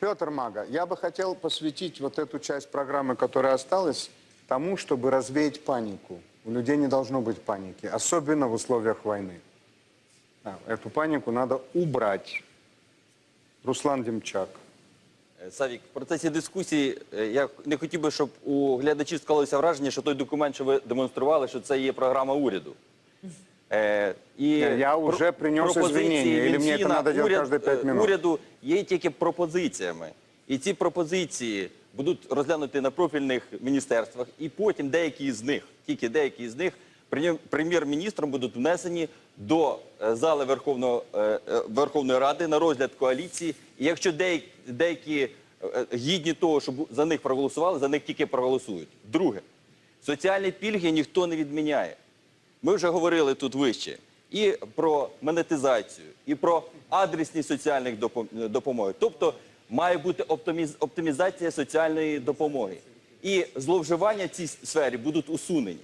Петр Мага, я бы хотел посвятить вот эту часть программы, которая осталась, тому, чтобы развеять панику. У людей не должно быть паники, особенно в условиях войны. Да, эту панику надо убрать. Руслан Демчак. Е, Савік, в процесі дискусії е, я не хотів би, щоб у глядачів склалося враження, що той документ, що ви демонстрували, що це є програма уряду. Е, і Я про- уже принес пропозиції извинения, или мне это Мінфіна, надо делать каждые пять е, минут? Уряду є тільки пропозиціями. І ці пропозиції будуть розглянуті на профільних міністерствах, і потім деякі з них, тільки деякі з них, прем- прем'єр-міністром будуть внесені до е, зали Верховного, е, е, Верховної Ради на розгляд коаліції. І якщо деякі, деякі гідні того, щоб за них проголосували, за них тільки проголосують. Друге, соціальні пільги ніхто не відміняє. Ми вже говорили тут вище і про монетизацію, і про адресність соціальних допомоги. Тобто має бути оптимізація соціальної допомоги. І зловживання в цій сфері будуть усунені.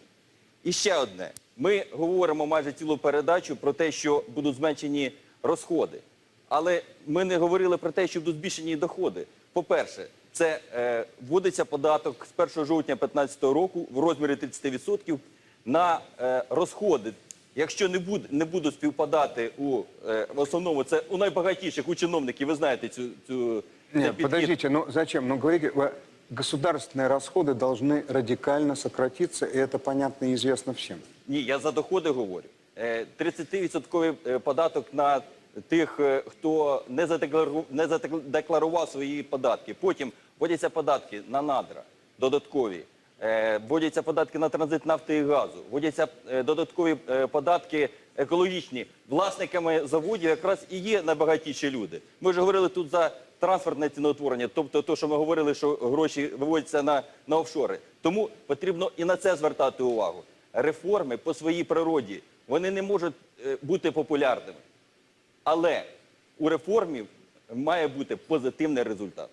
І ще одне: ми говоримо майже цілу передачу про те, що будуть зменшені розходи. Але ми не говорили про те, що будуть збільшені доходи. По-перше, це е, вводиться податок з 1 жовтня 2015 року в розмірі 30% на е, розходи. Якщо не буде не будуть співпадати у е, в основному, це у найбагатіших у чиновників. Ви знаєте цю цю цей Нет, підхід. подождите, ну зачем? Ну говорите, вы- государственные расходы должны радикально сократиться, и это понятно и известно всем. Ні, я за доходи говорю. Е, 30% е, податок на тих, е, хто не задеклару- не задекларував свої податки. Потім вводяться податки на надра додаткові. Е, Вводяться податки на транзит нафти і газу, вводяться е, додаткові е, податки екологічні. Власниками заводів якраз і є найбагатіші люди. Ми вже говорили тут за трансфертне ціноутворення, тобто те, що ми говорили, що гроші виводяться на, на офшори. Тому потрібно і на це звертати увагу. Реформи по своїй природі вони не можуть бути популярними. Але у реформів має бути позитивний результат.